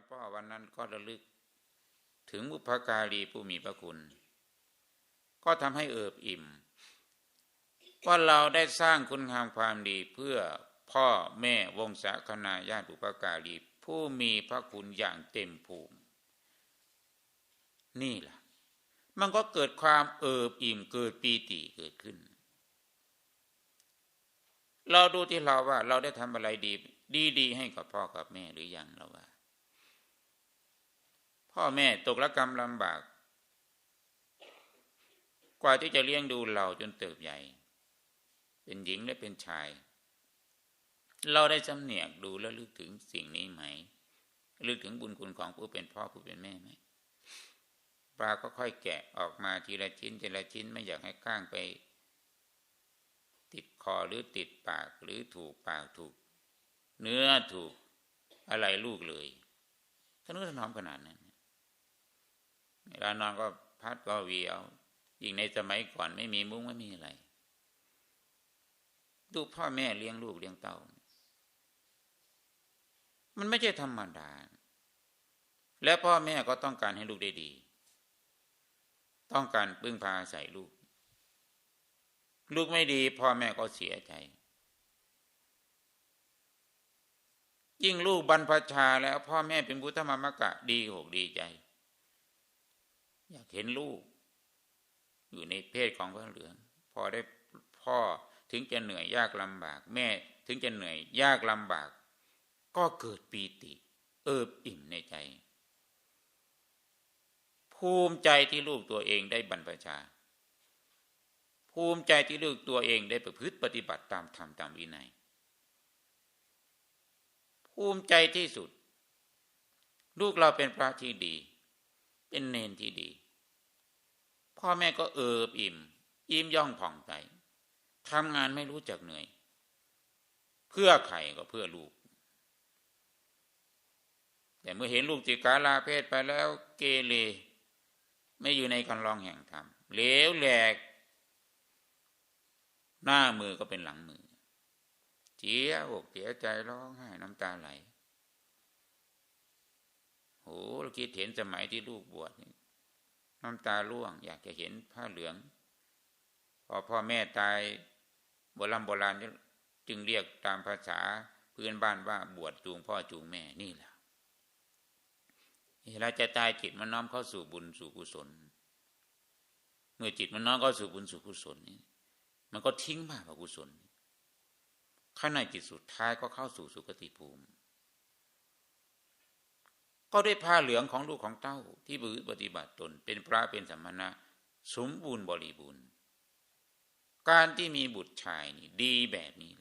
วันพ่อวันนั้นก็ระลึก ถึงบุพการีผู้มีพระคุณ ก็ทำให้เอิบอิ่ม ว่าเราได้สร้างคุณงามความดีเพื่อพ่อแม่วงศาคณาญาติบุพการีผู้มีพระคุณอย่างเต็มภูมิ นี่ล่ะมันก็เกิดความเอิบอิ่มเกิดปีติเกิดขึ้น เราดูที่เราว่า เราได้ทำอะไรดี ดีดีให้กับพ่อกับแม่หรือยังเราว่า พ่อแม่ตกละกรรมลำบาก กว่าที่จะเลี้ยงดูเราจนเติบใหญ่ เป็นหญิงและเป็นชาย เราได้จำเนียกดูและลึกถึงสิ่งนี้ไหมลึกถึงบุญคุณของผู้เป็นพ่อผู้เป็นแม่ไหมปลาก็ค่อยแกะออกมาทีละชิ้นทีละชิ้นไม่อยากให้ก้างไป ติดคอหรือติดปากหรือถูกปากถูก เนื้อถูกอะไรลูกเลยท่านุถนอมขนาดนั้น เวลานอนก็พัดก็เวีเอายิ่งในสมัยก่อนไม่มีมุ้งไม่มีอะไรดูพ่อแม่เลี้ยงลูกเลี้ยงเต้า มันไม่ใช่ธรรมดา และพ่อแม่ก็ต้องการให้ลูกได้ดี ต้องการพึ่งพาอาศัยลูก ลูกไม่ดี พ่อแม่ก็เสียใจ ยิ่งลูกบรรพชาแล้ว พ่อแม่เป็นพุทธมามกะดีหกดีใจ อยากเห็นลูก อยู่ในเพศของพระเหลือง พอได้พ่อถึงจะเหนื่อยยากลำบาก แม่ถึงจะเหนื่อยยากลำบาก ก็เกิดปีติ เอิบอิ่มในใจ ภูมิใจที่ลูกตัวเองได้บรรพชา ภูมิใจที่ลูกตัวเองได้ประพฤติปฏิบัติตามธรรมตามวินัย ภูมิใจที่สุด ลูกเราเป็นพระที่ดี เป็นเนนที่ดี พ่อแม่ก็เอิบอิ่มอิ่มย่องผ่องใจทำงานไม่รู้จักเหนื่อย เพื่อใครก็เพื่อลูก แต่เมื่อเห็นลูกจิกาลาเพศไปแล้วเกเรไม่อยู่ในคันลองแห่งธรรมเหลวแหลก หน้ามือก็เป็นหลังมือเจียอกเสียใจร้องไห้น้ำตาไหล โหเราคิดเห็นสมัยที่ลูกบวชน้ำตาร่วง อยากจะเห็นผ้าเหลือง พอพ่อแม่ตายโบราณโบราณจึงเรียกตามภาษาพื้นบ้านว่าบวชจูงพ่อจูงแม่นี่แหละเวลาจะตายจิตมันน้อมเข้าสู่บุญสู่กุศล เมื่อจิตมันน้อมเข้าสู่บุญสู่กุศลนี่มันก็ทิ้งบาปกุศลข้างในจิตสุดท้ายก็เข้าสู่สุคติภูมิ ก็ได้ผ้าเหลืองของลูกของเต้าที่บือปฏิบัติตน เป็นพระเป็นสมณะ สมบูรณ์บริบูรณ์ การที่มีบุตรชายนี่ดีแบบนี้